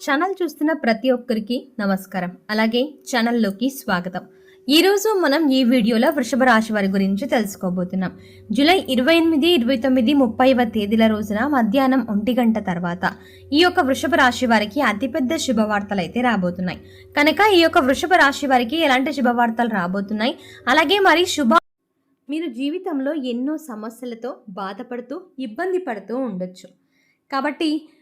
Channel చూస్తున్న ప్రతి ఒక్కరికి నమస్కారం. అలాగే ఛానల్లోకి స్వాగతం. ఈరోజు మనం ఈ వీడియోలో వృషభ రాశి వారి గురించి తెలుసుకోబోతున్నాం. జూలై ఇరవై ఎనిమిది ఇరవై తొమ్మిది ముప్పైవ తేదీల రోజున మధ్యాహ్నం ఒంటి గంట తర్వాత ఈ యొక్క వృషభ రాశి వారికి అతిపెద్ద శుభవార్తలు అయితే రాబోతున్నాయి. కనుక ఈ యొక్క వృషభ రాశి వారికి ఎలాంటి శుభవార్తలు రాబోతున్నాయి? అలాగే మరి శుభ మీరు జీవితంలో ఎన్నో సమస్యలతో బాధపడుతూ ఇబ్బంది పడుతూ ఉండొచ్చు. కాబట్టి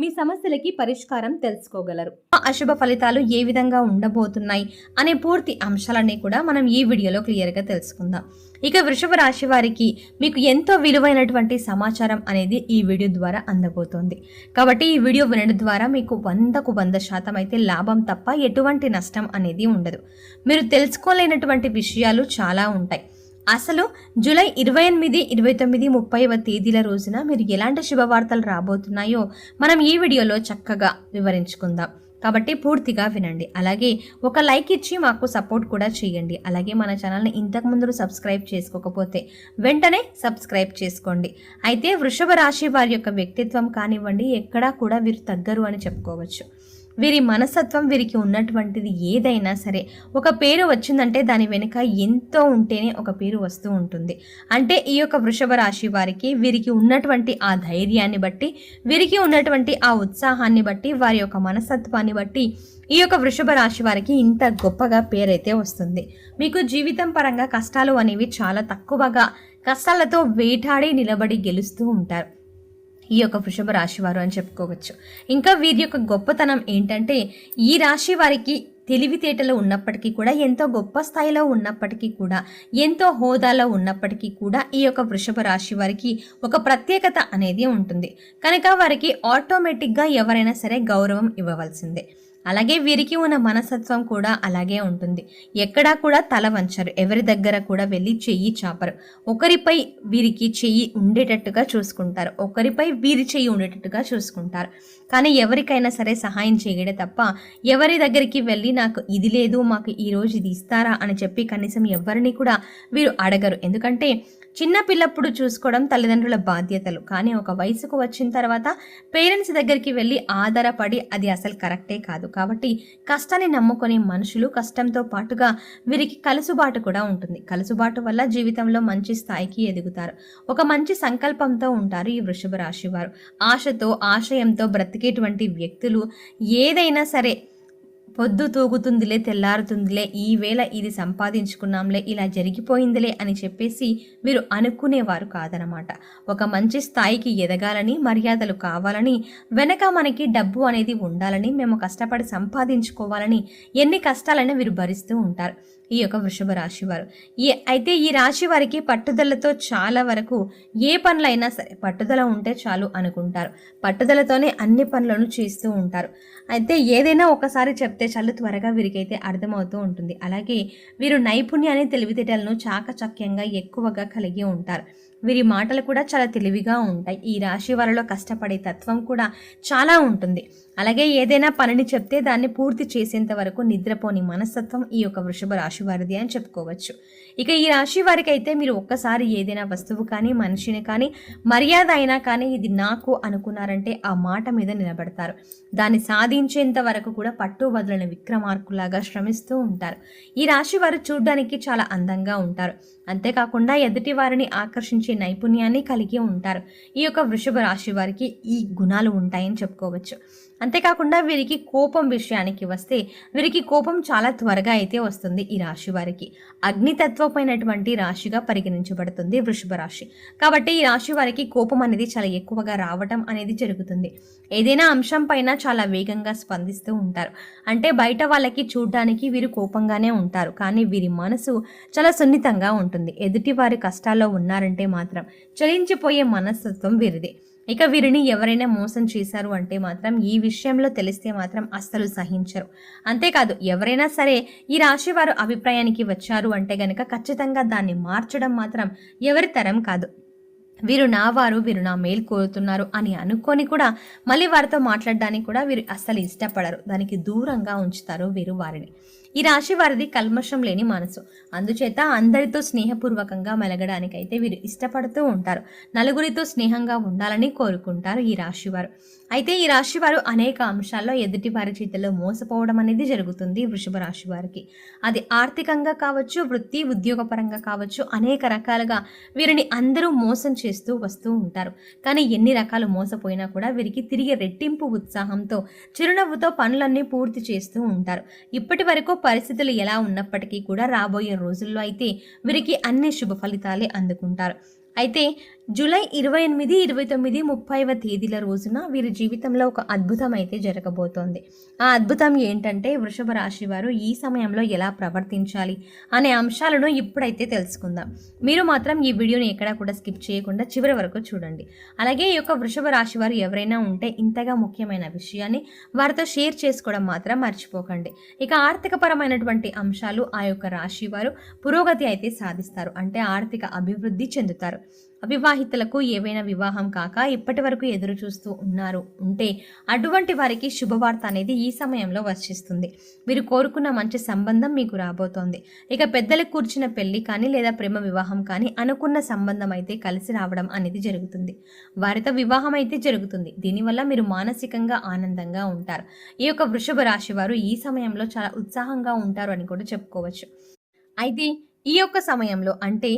మీ సమస్యలకి పరిష్కారం తెలుసుకోగలరు. అశుభ ఫలితాలు ఏ విధంగా ఉండబోతున్నాయి అనే పూర్తి అంశాలన్నీ కూడా మనం ఈ వీడియోలో క్లియర్గా తెలుసుకుందాం. ఇక వృషభ రాశి వారికి మీకు ఎంతో విలువైనటువంటి సమాచారం అనేది ఈ వీడియో ద్వారా అందబోతోంది. కాబట్టి ఈ వీడియో వినడం ద్వారా మీకు వందకు వంద శాతం అయితే లాభం తప్ప ఎటువంటి నష్టం అనేది ఉండదు. మీరు తెలుసుకోలేనటువంటి విషయాలు చాలా ఉంటాయి. అసలు జూలై ఇరవై ఎనిమిది ఇరవై తొమ్మిది ముప్పైవ తేదీల రోజున మీరు ఎలాంటి శుభవార్తలు రాబోతున్నాయో మనం ఈ వీడియోలో చక్కగా వివరించుకుందాం. కాబట్టి పూర్తిగా వినండి. అలాగే ఒక లైక్ ఇచ్చి మాకు సపోర్ట్ కూడా చేయండి. అలాగే మన ఛానల్ని ఇంతకు ముందు సబ్స్క్రైబ్ చేసుకోకపోతే వెంటనే సబ్స్క్రైబ్ చేసుకోండి. అయితే వృషభ రాశి వారి యొక్క వ్యక్తిత్వం కానివ్వండి ఎక్కడా కూడా వీరు తగ్గరు అని చెప్పుకోవచ్చు. వీరి మనస్తత్వం వీరికి ఉన్నటువంటిది ఏదైనా సరే. ఒక పేరు వచ్చిందంటే దాని వెనుక ఎంతో ఉంటేనే ఒక పేరు వస్తూ ఉంటుంది. అంటే ఈ యొక్క వృషభ రాశి వారికి వీరికి ఉన్నటువంటి ఆ ధైర్యాన్ని బట్టి వీరికి ఉన్నటువంటి ఆ ఉత్సాహాన్ని బట్టి వారి యొక్క మనస్తత్వాన్ని బట్టి ఈ యొక్క వృషభ రాశి వారికి ఇంత గొప్పగా పేరైతే వస్తుంది. మీకు జీవితం పరంగా కష్టాలు అనేవి చాలా తక్కువగా కష్టాలతో వేటాడి నిలబడి గెలుస్తూ ఉంటారు. ఈ యొక్క వృషభ రాశి వారు అని చెప్పుకోవచ్చు. ఇంకా వీరి యొక్క గొప్పతనం ఏంటంటే ఈ రాశి వారికి తెలివితేటలు ఉన్నప్పటికీ కూడా ఎంతో గొప్ప స్థాయిలో ఉన్నప్పటికీ కూడా ఎంతో హోదాలో ఉన్నప్పటికీ కూడా ఈ యొక్క వృషభ రాశి వారికి ఒక ప్రత్యేకత అనేది ఉంటుంది. కనుక వారికి ఆటోమేటిక్గా ఎవరైనా సరే గౌరవం ఇవ్వవలసిందే. అలాగే వీరికి ఉన్న మనసత్వం కూడా అలాగే ఉంటుంది. ఎక్కడా కూడా తల వంచరు. ఎవరి దగ్గర కూడా వెళ్ళి చెయ్యి చాపరు. ఒకరిపై వీరికి చెయ్యి ఉండేటట్టుగా చూసుకుంటారు. ఒకరిపై వీరి చెయ్యి ఉండేటట్టుగా చూసుకుంటారు. కానీ ఎవరికైనా సరే సహాయం చేయడే తప్ప ఎవరి దగ్గరికి వెళ్ళి నాకు ఇది లేదు మాకు ఈరోజు ఇది ఇస్తారా అని చెప్పి కనీసం ఎవరిని కూడా వీరు అడగరు. ఎందుకంటే చిన్న పిల్లప్పుడు చూసుకోవడం తల్లిదండ్రుల బాధ్యతలు. కానీ ఒక వయసుకు వచ్చిన తర్వాత పేరెంట్స్ దగ్గరికి వెళ్ళి ఆధారపడి అది అసలు కరెక్టే కాదు. కాబట్టి కష్టాన్ని నమ్ముకునే మనుషులు కష్టంతో పాటుగా వీరికి కలుసుబాటు కూడా ఉంటుంది. కలుసుబాటు వల్ల జీవితంలో మంచి స్థాయికి ఎదుగుతారు. ఒక మంచి సంకల్పంతో ఉంటారు ఈ వృషభ రాశి వారు. ఆశతో ఆశయంతో బ్రతికేటువంటి వ్యక్తులు ఏదైనా సరే పొద్దు తూగుతుందిలే తెల్లారుతుందిలే ఈ వేళ ఇది సంపాదించుకున్నాంలే ఇలా జరిగిపోయిందిలే అని చెప్పేసి వీరు అనుకునేవారు కాదనమాట. ఒక మంచి స్థాయికి ఎదగాలని మర్యాదలు కావాలని వెనక మనకి డబ్బు అనేది ఉండాలని మేము కష్టపడి సంపాదించుకోవాలని ఎన్ని కష్టాలైనా వీరు భరిస్తూ ఉంటారు. ఈ యొక్క వృషభ రాశి వారు. ఈ అయితే ఈ రాశి వారికి పట్టుదలతో చాలా వరకు ఏ పనులైనా సరే పట్టుదల ఉంటే చాలు అనుకుంటారు. పట్టుదలతోనే అన్ని పనులను చేస్తూ ఉంటారు. అయితే ఏదైనా ఒకసారి చెప్తే చాలు త్వరగా వీరికైతే అర్థమవుతూ ఉంటుంది. అలాగే వీరు నైపుణ్యాన్ని తెలివితేటలను చాకచక్యంగా ఎక్కువగా కలిగి ఉంటారు. వీరి మాటలు కూడా చాలా తెలివిగా ఉంటాయి. ఈ రాశి వారిలో కష్టపడే తత్వం కూడా చాలా ఉంటుంది. అలాగే ఏదైనా పనిని చెప్తే దాన్ని పూర్తి చేసేంత వరకు నిద్రపోని మనస్తత్వం ఈ యొక్క వృషభ రాశి వారిది అని చెప్పుకోవచ్చు. ఇక ఈ రాశి వారికి అయితే మీరు ఒక్కసారి ఏదైనా వస్తువు కానీ మనిషిని కానీ మర్యాద అయినా కానీ ఇది నాకు అనుకున్నారంటే ఆ మాట మీద నిలబడతారు. దాన్ని సాధించేంత వరకు కూడా పట్టు వదలని విక్రమార్కులాగా శ్రమిస్తూ ఉంటారు. ఈ రాశి వారు చూడడానికి చాలా అందంగా ఉంటారు. అంతేకాకుండా ఎదుటి వారిని ఆకర్షించే నైపుణ్యాన్ని కలిగి ఉంటారు. ఈ యొక్క వృషభ రాశి వారికి ఈ గుణాలు ఉంటాయని చెప్పుకోవచ్చు. అంతేకాకుండా వీరికి కోపం విషయానికి వస్తే వీరికి కోపం చాలా త్వరగా అయితే వస్తుంది ఈ రాశి వారికి. అగ్నితత్వమైనటువంటి రాశిగా పరిగణించబడుతుంది వృషభ రాశి. కాబట్టి ఈ రాశి వారికి కోపం అనేది చాలా ఎక్కువగా రావటం అనేది జరుగుతుంది. ఏదైనా అంశం పైన చాలా వేగంగా స్పందిస్తూ ఉంటారు. అంటే బయట వాళ్ళకి చూడడానికి వీరు కోపంగానే ఉంటారు. కానీ వీరి మనసు చాలా సున్నితంగా ఉంటుంది. ఎదుటి వారి కష్టాల్లో ఉన్నారంటే మాత్రం చలించిపోయే మనస్తత్వం వీరిది. ఇక వీరిని ఎవరైనా మోసం చేశారు అంటే మాత్రం ఈ విషయంలో తెలిస్తే మాత్రం అస్సలు సహించరు. అంతేకాదు ఎవరైనా సరే ఈ రాశి వారు అభిప్రాయానికి వచ్చారు అంటే గనక ఖచ్చితంగా దాన్ని మార్చడం మాత్రం ఎవరి తరం కాదు. వీరు నా వారు వీరు నా మేలు కోరుతున్నారు అని అనుకొని కూడా మళ్ళీ వారితో మాట్లాడడానికి కూడా వీరు అస్సలు ఇష్టపడరు. దానికి దూరంగా ఉంచుతారు వీరు వారిని. ఈ రాశి వారిది కల్మషం లేని మనసు. అందుచేత అందరితో స్నేహపూర్వకంగా మెలగడానికైతే వీరు ఇష్టపడుతూ ఉంటారు. నలుగురితో స్నేహంగా ఉండాలని కోరుకుంటారు ఈ రాశి వారు. అయితే ఈ రాశి వారు అనేక అంశాల్లో ఎదుటి వారి చేతిలో మోసపోవడం అనేది జరుగుతుంది వృషభ రాశి వారికి. అది ఆర్థికంగా కావచ్చు వృత్తి ఉద్యోగపరంగా కావచ్చు అనేక రకాలుగా వీరిని అందరూ మోసం చేస్తూ వస్తూ ఉంటారు. కానీ ఎన్ని రకాలు మోసపోయినా కూడా వీరికి తిరిగి రెట్టింపు ఉత్సాహంతో చిరునవ్వుతో పనులన్నీ పూర్తి చేస్తూ ఉంటారు. ఇప్పటి వరకు పరిస్థితులు ఎలా ఉన్నప్పటికీ కూడా రాబోయే రోజుల్లో అయితే వీరికి అన్ని శుభ ఫలితాలే అందుకుంటారు. అయితే జూలై ఇరవై ఎనిమిది ఇరవై తొమ్మిది ముప్పైవ తేదీల రోజున వీరి జీవితంలో ఒక అద్భుతం అయితే జరగబోతోంది. ఆ అద్భుతం ఏంటంటే వృషభ రాశి వారు ఈ సమయంలో ఎలా ప్రవర్తించాలి అనే అంశాలను ఇప్పుడైతే తెలుసుకుందాం. మీరు మాత్రం ఈ వీడియోని ఎక్కడా కూడా స్కిప్ చేయకుండా చివరి వరకు చూడండి. అలాగే ఈ యొక్క వృషభ రాశి వారు ఎవరైనా ఉంటే ఇంతగా ముఖ్యమైన విషయాన్ని వారితో షేర్ చేసుకోవడం మాత్రం మర్చిపోకండి. ఇక ఆర్థికపరమైనటువంటి అంశాలు ఆ యొక్క రాశి వారు పురోగతి అయితే సాధిస్తారు. అంటే ఆర్థిక అభివృద్ధి చెందుతారు. అవివాహితులకు ఏవైనా వివాహం కాక ఇప్పటి వరకు ఎదురు చూస్తూ ఉన్నారు ఉంటే అటువంటి వారికి శుభవార్త అనేది ఈ సమయంలో వర్షిస్తుంది. మీరు కోరుకున్న మంచి సంబంధం మీకు రాబోతోంది. ఇక పెద్దలకు కూర్చున్న పెళ్ళి కానీ లేదా ప్రేమ వివాహం కానీ అనుకున్న సంబంధం అయితే కలిసి రావడం అనేది జరుగుతుంది. వారితో వివాహం అయితే జరుగుతుంది. దీనివల్ల మీరు మానసికంగా ఆనందంగా ఉంటారు. ఈ యొక్క వృషభ రాశి వారు ఈ సమయంలో చాలా ఉత్సాహంగా ఉంటారు అని కూడా చెప్పుకోవచ్చు. అయితే ఈ యొక్క సమయంలో అంటే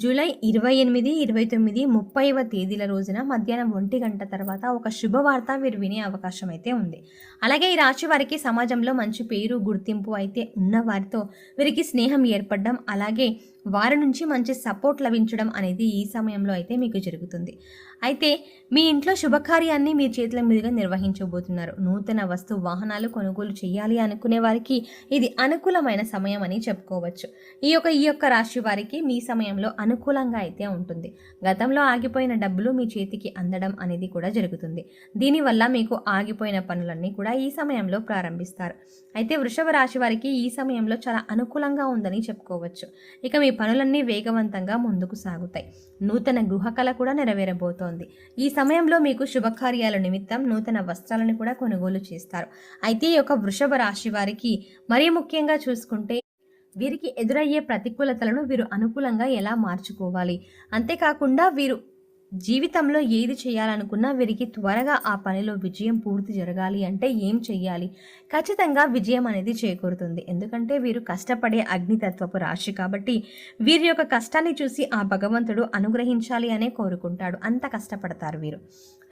జూలై ఇరవై ఎనిమిది ఇరవై తొమ్మిది ముప్పైవ తేదీల రోజున మధ్యాహ్నం ఒంటి గంట తర్వాత ఒక శుభవార్త వీరు వినే అవకాశం అయితే ఉంది. అలాగే ఈ రాశి వారికి సమాజంలో మంచి పేరు గుర్తింపు అయితే ఉన్న వారితో వీరికి స్నేహం ఏర్పడడం అలాగే వారి నుంచి మంచి సపోర్ట్ లభించడం అనేది ఈ సమయంలో అయితే మీకు జరుగుతుంది. అయితే మీ ఇంట్లో శుభకార్యాన్ని మీ చేతుల మీదుగా నిర్వహించబోతున్నారు. నూతన వస్తు వాహనాలు కొనుగోలు చేయాలి అనుకునే వారికి ఇది అనుకూలమైన సమయం అని చెప్పుకోవచ్చు. ఈ యొక్క ఈ యొక్క రాశి వారికి మీ సమయంలో అనుకూలంగా అయితే ఉంటుంది. గతంలో ఆగిపోయిన డబ్బులు మీ చేతికి అందడం అనేది కూడా జరుగుతుంది. దీనివల్ల మీకు ఆగిపోయిన పనులన్నీ కూడా ఈ సమయంలో ప్రారంభిస్తారు. అయితే వృషభ రాశి వారికి ఈ సమయంలో చాలా అనుకూలంగా ఉందని చెప్పుకోవచ్చు. ఇక మీ పనులన్నీ వేగవంతంగా ముందుకు సాగుతాయి. నూతన గృహకళ కూడా నెరవేరబోతోంది. ఈ సమయంలో మీకు శుభకార్యాల నిమిత్తం నూతన వస్త్రాలను కూడా కొనుగోలు చేస్తారు. అయితే ఈ యొక్క వృషభ రాశి వారికి మరీ ముఖ్యంగా చూసుకుంటే వీరికి ఎదురయ్యే ప్రతికూలతలను వీరు అనుకూలంగా ఎలా మార్చుకోవాలి? అంతేకాకుండా వీరు జీవితంలో ఏది చేయాలనుకున్నా వీరికి త్వరగా ఆ పనిలో విజయం పూర్తి జరగాలి అంటే ఏం చెయ్యాలి? ఖచ్చితంగా విజయం అనేది చేకూరుతుంది. ఎందుకంటే వీరు కష్టపడే అగ్నితత్వపు రాశి కాబట్టి వీరి యొక్క కష్టాన్ని చూసి ఆ భగవంతుడు అనుగ్రహించాలి అనే కోరుకుంటాడు. అంత కష్టపడతారు వీరు.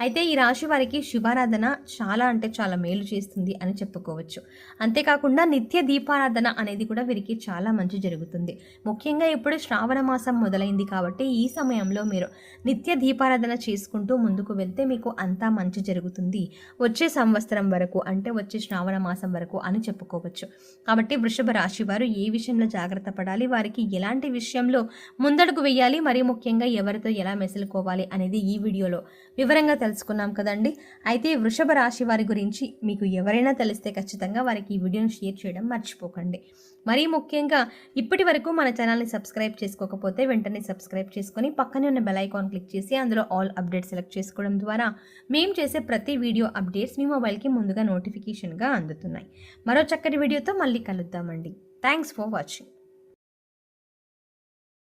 అయితే ఈ రాశి వారికి శుభారాధన చాలా అంటే చాలా మేలు చేస్తుంది అని చెప్పుకోవచ్చు. అంతేకాకుండా నిత్య దీపారాధన అనేది కూడా వీరికి చాలా మంచి జరుగుతుంది. ముఖ్యంగా ఇప్పుడు శ్రావణ మాసం మొదలైంది కాబట్టి ఈ సమయంలో మీరు నిత్య దీపారాధన చేసుకుంటూ ముందుకు వెళ్తే మీకు అంతా మంచి జరుగుతుంది. వచ్చే సంవత్సరం వరకు అంటే వచ్చే శ్రావణ మాసం వరకు అని చెప్పుకోవచ్చు. కాబట్టి వృషభ రాశి వారు ఏ విషయంలో జాగ్రత్త పడాలి? వారికి ఎలాంటి విషయంలో ముందడుగు వేయాలి? మరీ ముఖ్యంగా ఎవరితో ఎలా మెసులుకోవాలి? అనేది ఈ వీడియోలో వివరంగా తెలుసుకున్నాం కదండి. అయితే వృషభ రాశి వారి గురించి మీకు ఎవరైనా తెలిస్తే ఖచ్చితంగా వారికి ఈ వీడియోను షేర్ చేయడం మర్చిపోకండి. మరీ ముఖ్యంగా ఇప్పటి వరకు మన ఛానల్ని సబ్స్క్రైబ్ చేసుకోకపోతే వెంటనే సబ్స్క్రైబ్ చేసుకొని పక్కనే ఉన్న బెల్ ఐకాన్ క్లిక్ చేసి అందులో ఆల్ అప్డేట్స్ సెలెక్ట్ చేసుకోవడం ద్వారా మేము చేసే ప్రతి వీడియో అప్డేట్స్ మీ మొబైల్కి ముందుగా నోటిఫికేషన్గా అందుతున్నాయి. మరో చక్కటి వీడియోతో మళ్ళీ కలుద్దామండి. Thanks for watching